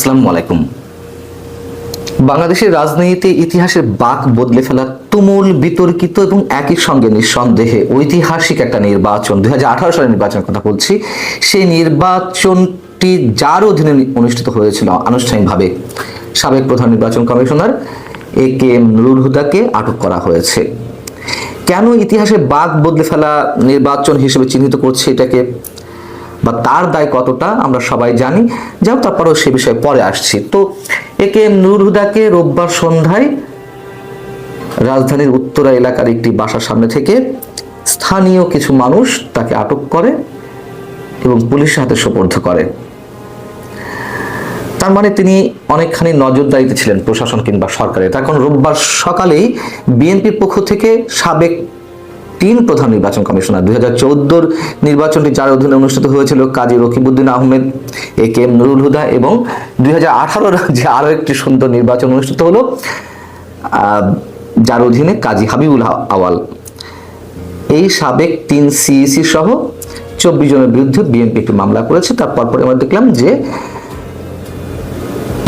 আসসালামু আলাইকুম। বাংলাদেশের রাজনীতিতে ইতিহাসের বাক বদলে ফেলা তুমুল বিতর্কিত এবং একই সঙ্গে নিঃসন্দেহে ঐতিহাসিক একটা নির্বাচন দুই সালের নির্বাচনের কথা বলছি। সেই নির্বাচনটি যার অধীনে অনুষ্ঠিত হয়েছিল আনুষ্ঠানিকভাবে। সাবেক প্রধান নির্বাচন commissioner A K M Nurul হুদাকে আটক করা হয়েছে। কেন ইতিহাসে বাঘ বদলে ফেলা নির্বাচন হিসেবে চিহ্নিত করছে এটাকে? বা তার দায় কতটা আমরা সবাই জানি। যাও তারপরেও সে বিষয়ে পরে আসছি। তো একে এম নুর হুদাকে রোববার সন্ধ্যায় রাজধানীর উত্তরা এলাকার একটি বাসার সামনে থেকে স্থানীয় কিছু মানুষ তাকে আটক করে এবং পুলিশের হাতে সোপর্দ করে। তার মানে তিনি অনেকখানি নজরদারিতে ছিলেন প্রশাসন কিংবা সরকারের। তার কারণ রোববার সকালেই বিএনপির পক্ষ থেকে সাবেক তিন প্রধান নির্বাচন কমিশনার। দুই হাজার চৌদ্দর নির্বাচনটি যার অধীনে অনুষ্ঠিত হয়েছিল Kazi Rakibuddin Ahmed, A K M Nurul Huda এবং দুই হাজার আঠারোর যে আরও একটি সুন্দর নির্বাচন অনুষ্ঠিত হলো যার অধীনে কাজী হাবিবুল আওয়াল। এই সাবেক তিন সিইসি সহ চব্বিশ জনের বিরুদ্ধে বিএনপি একটি মামলা করেছে। তারপর পরে আমরা দেখলাম যে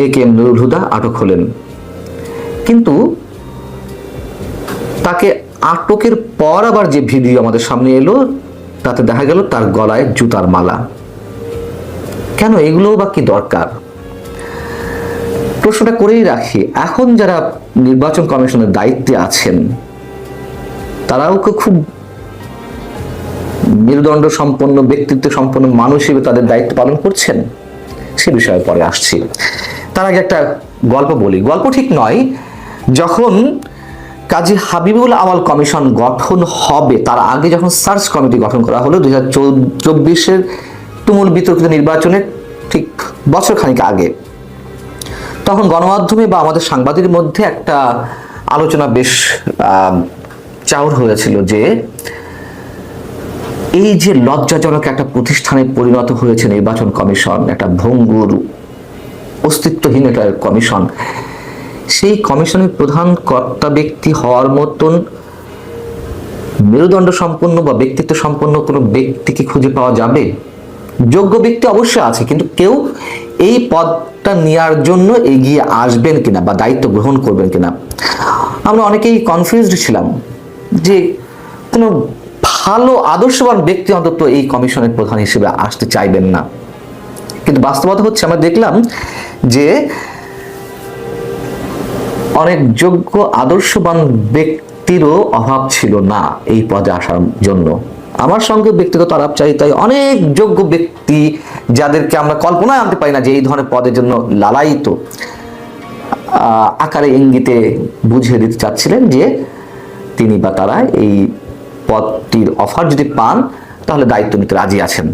এ কে এম নুরুল হুদা আটক হলেন। কিন্তু তাকে আটকের পর আবার যে ভিডিও আমাদের সামনে এলো, তাতে দেখা গেল তার গলায় জুতার মালা। কেন এগুলো বা কি দরকার? প্রশ্নটা করেই রাখি, এখন যারা নির্বাচন কমিশনের দায়িত্বে আছেন, তারাও খুব মেরুদণ্ড সম্পন্ন, ব্যক্তিত্ব সম্পন্ন মানুষ হিসেবে তাদের দায়িত্ব পালন করছেন। সে বিষয়ে পরে আসছি। তার আগে একটা গল্প বলি। গল্প ঠিক নয়, যখন কাজী হাবিবুল আওয়াল কমিশন গঠন হবে। তার আগে যখন সার্চ কমিটি গঠন করা হলো, দুই হাজার চব্বিশের তুমুল বিতর্কিত নির্বাচনের ঠিক বছর খানিক আগে। তখন গণমাধ্যমে বা আমাদের সাংবাদিকের মধ্যে একটা আলোচনা বেশ চাউর হয়েছিল যে এই যে লজ্জাজনক একটা প্রতিষ্ঠানে পরিণত হয়েছে নির্বাচন কমিশন, একটা ভঙ্গুর, অস্তিত্বহীন একটা কমিশন সেই কমিশনের প্রধান কর্তা ব্যক্তি হওয়ার মতন মেরুদণ্ড সম্পন্ন বা ব্যক্তিত্ব সম্পন্ন কোনো ব্যক্তিকে খুঁজে পাওয়া যাবে? যোগ্য ব্যক্তি অবশ্যই আছে, কিন্তু কেউ এই পদটা নেওয়ার জন্য এগিয়ে আসবেন কিনা বা দায়িত্ব গ্রহণ করবেন কিনা? আমরা অনেকেই কনফিউজড ছিলাম যে কোনো ভালো, আদর্শবান ব্যক্তি অন্তত এই কমিশনের প্রধান হিসেবে আসতে চাইবেন না। কিন্তু বাস্তবতা হচ্ছে আমরা দেখলাম যে অনেক যোগ্য, আদর্শবান ব্যক্তিরও অভাব ছিল না এই পদে আসার জন্য। আমার সঙ্গে ব্যক্তিগত আলাপ চাই তাই অনেক যোগ্য ব্যক্তি যাদেরকে আমরা কল্পনায় আনতে পারি না যে এই ধরনের পদের জন্য লালায়িত। আকারে ইঙ্গিতে বুঝিয়ে দিতে চাচ্ছিলেন যে তিনি বা তারা এই পদটির অফার যদি পান, তাহলে দায়িত্ব নিতে রাজি আছেন।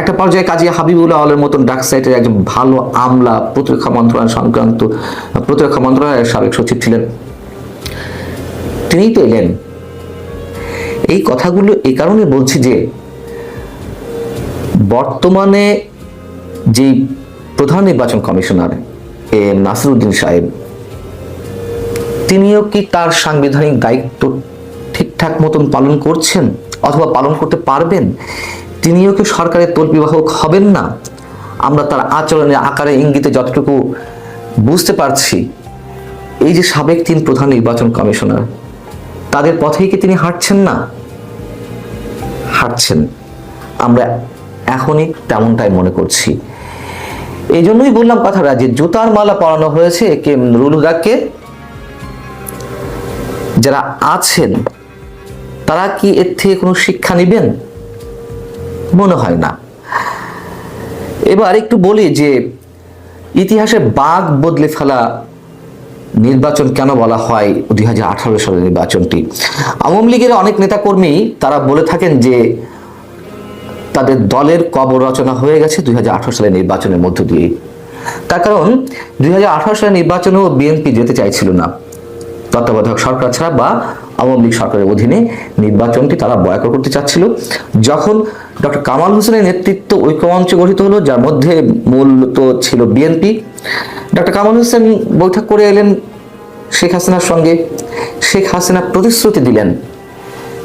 একটা পর্যায়ে কাজী হাবিবুল আওয়ালের মতন ডাক সাইটের একজন ভালো আমলা প্রতিরক্ষা মন্ত্রণালয় সংক্রান্ত, প্রতিরক্ষা মন্ত্রণালয়ের সাবেক সচিব ছিলেন। তিনিই তো এলেন। এই কথাগুলো এই কারণে বলছি যে, বর্তমানে যে প্রধান নির্বাচন কমিশনার এ নাসিরুদ্দিন সাহেব, তিনিও কি তার সাংবিধানিক দায়িত্ব ঠিকঠাক মতন পালন করছেন অথবা পালন করতে পারবেন? তিনিও কি সরকারের তল্পিবাহক হবেন না? আমরা তার আচরণের আকারে ইঙ্গিতে যতটুকু বুঝতে পারছি, এই যে সাবেক তিন প্রধান নির্বাচন কমিশনার, তাদের পথেই কি তিনি হাঁটছেন না? হাঁটছেন। আমরা এখনই তেমনটাই মনে করছি। এই জন্যই বললাম কথাটা যে জুতার মালা পরানো হয়েছে কে নুরুল যারা আছেন, তারা কি এর থেকে কোনো শিক্ষা নেবেন? মনে হয় না। এবার একটু বলি যে, ইতিহাসে বাঘ বদলে ফেলা নির্বাচন কেন বলা হয় দুই হাজার আঠারো সালের নির্বাচনটি? আওয়ামী লীগের অনেক নেতাকর্মী তারা বলে থাকেন যে, তাদের দলের কবর রচনা হয়ে গেছে দুই হাজার আঠারো সালের নির্বাচনের মধ্য দিয়ে। তার কারণ, দুই হাজার আঠারো সালের নির্বাচনেও বিএনপি যেতে চাইছিল না। তত্ত্বাবধায়ক সরকার ছাড়া বা আওয়ামী লীগ সরকারের অধীনে নির্বাচনটি তারা বয়কট করতে চাচ্ছিল। যখন ডক্টর কামাল হোসেনের নেতৃত্ব ঐক্যমঞ্চ গঠিত হলো, যার মধ্যে মূলত ছিল বিএনপি, ডক্টর কামাল হোসেন বৈঠক করে এলেন শেখ হাসিনার সঙ্গে। শেখ হাসিনা প্রতিশ্রুতি দিলেন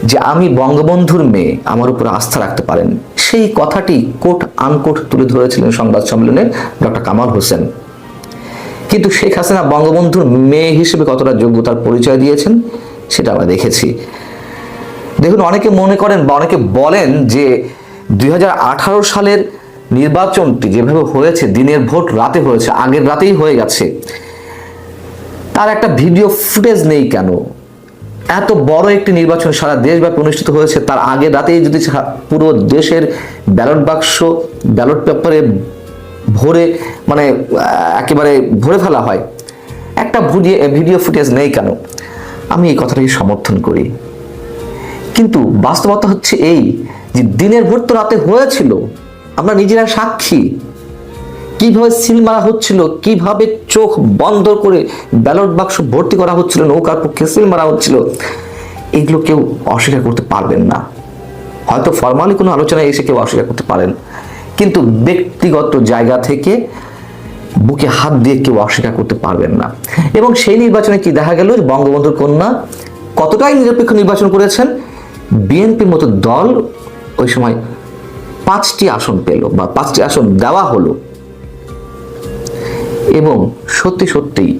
যে, আমি বঙ্গবন্ধুর মেয়ে, আমার উপর আস্থা রাখতে পারেন। সেই কথাটি কোট আনকোট তুলে ধরেছিলেন সংবাদ সম্মেলনে ডক্টর কামাল হোসেন। কিন্তু শেখ হাসিনা বঙ্গবন্ধুর মেয়ে হিসেবে কতটা যোগ্যতার পরিচয় দিয়েছেন? সেটা আমরা দেখেছি। দেখুন, অনেকে মনে করেন বা অনেকে বলেন যে দুই হাজার আঠারো সালের নির্বাচনটি যেভাবে হয়েছে, দিনের ভোট রাতে হয়েছে, আগের রাতেই হয়ে গেছে, তার একটা ভিডিও ফুটেজ নেই কেন? এত বড় একটি নির্বাচন সারা দেশব্যাপী অনুষ্ঠিত হয়েছে, তার আগের রাতেই যদি পুরো দেশের ব্যালট বাক্স, ব্যালট পেপারে ভরে মানে একেবারে ভরে ফেলা হয়, একটা ভিডিও ভিডিও ফুটেজ নেই কেন? আমি এই কথাটাকে সমর্থন করি। কিন্তু বাস্তবতা হচ্ছে এই যে দিনের ভোট তো রাতে হয়েছিল, আমরা নিজেরা সাক্ষী। কীভাবে সিল মারা হচ্ছিল, কীভাবে চোখ বন্ধ করে ব্যালট বাক্স ভর্তি করা হচ্ছিল, নৌকার পক্ষে সিল মারা হচ্ছিল, এগুলো কেউ অস্বীকার করতে পারবেন না। হয়তো ফর্মালি কোনো আলোচনায় এসে কেউ অস্বীকার করতে পারেন। কিন্তু ব্যক্তিগত জায়গা থেকে বুকে হাত দিয়ে কেউ অস্বীকার করতে পারবেন না। এবং সেই নির্বাচনে কি দেখা গেল বঙ্গবন্ধুর কন্যা কতটাই নিরপেক্ষ নির্বাচন করেছেন? বিএনপির মতো দল ওই সময় পাঁচটি আসন পেল বা পাঁচটি আসন দেওয়া হলো। এবং সত্যি সত্যিই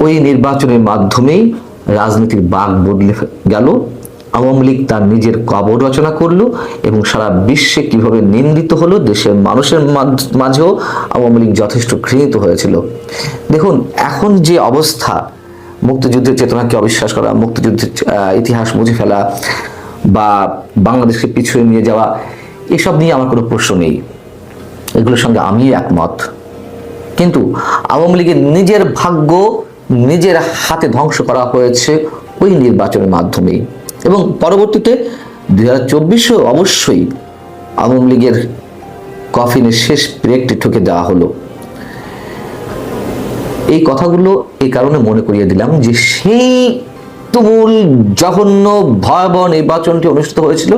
ওই নির্বাচনের মাধ্যমেই রাজনীতির বাঘ বদলে গেল। আওয়ামী লীগ তার নিজের কবর রচনা করল এবং সারা বিশ্বে কীভাবে নিন্দিত হলো, দেশের মানুষের মাঝ- মাঝেও আওয়ামী লীগ যথেষ্ট ঘৃণিত হয়েছিল। দেখুন, এখন যে অবস্থা, মুক্তিযুদ্ধের চেতনাকে অবিশ্বাস করা, মুক্তিযুদ্ধের ইতিহাস মুছে ফেলা বা বাংলাদেশকে পিছুয়ে নিয়ে যাওয়া, এসব নিয়ে আমার কোনো প্রশ্ন নেই। এগুলোর সঙ্গে আমি একমত। কিন্তু আওয়ামী লীগের নিজের ভাগ্য নিজের হাতে ধ্বংস করা হয়েছে ওই নির্বাচনের মাধ্যমেই। এবং পরবর্তীতে দুই হাজার চব্বিশেও অবশ্যই আওয়ামী লীগের কফিনের শেষ ব্রেকটি ঠুকে দেওয়া হলো। এই কথাগুলো এই কারণে মনে করিয়ে দিলাম যে সেই তুমুল জঘন্য ভয়াবহ নির্বাচনটি অনুষ্ঠিত হয়েছিল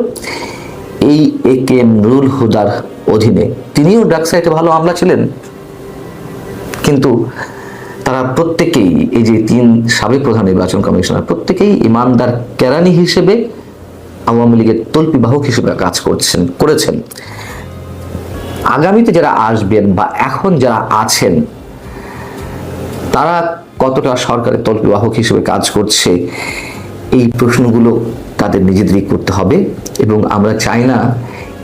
এই এ কে এম নুরুল হুদার অধীনে। তিনিও ড্রাগ সাইটে ভালো আমলা ছিলেন। কিন্তু তারা প্রত্যেকেই এই যে তিন সাবেক প্রধান নির্বাচন কমিশনার, প্রত্যেকেই ইমানদার কেরানি হিসেবে আওয়ামী লীগের তল্পি বাহক হিসেবে কাজ করছেন, করেছেন। আগামীতে যারা আসবেন বা এখন যারা আছেন, তারা কতটা সরকারের তল্পি বাহক হিসেবে কাজ করছে, এই প্রশ্নগুলো তাদের নিজেদেরই করতে হবে এবং আমরা চাই না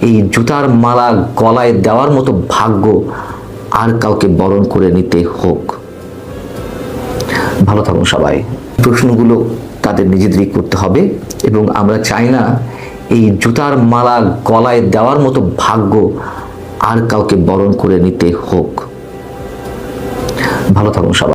এই জুতার মালা গলায় দেওয়ার মতো ভাগ্য আর কাউকে বরণ করে নিতে হোক। ভালো থাকুন সবাই। প্রশ্নগুলো তাদের নিজেদেরই করতে হবে এবং আমরা চাই না এই জুতার মালা গলায় দেওয়ার মতো ভাগ্য আর কাউকে বরণ করে নিতে হোক। ভালো থাকুন সবাই।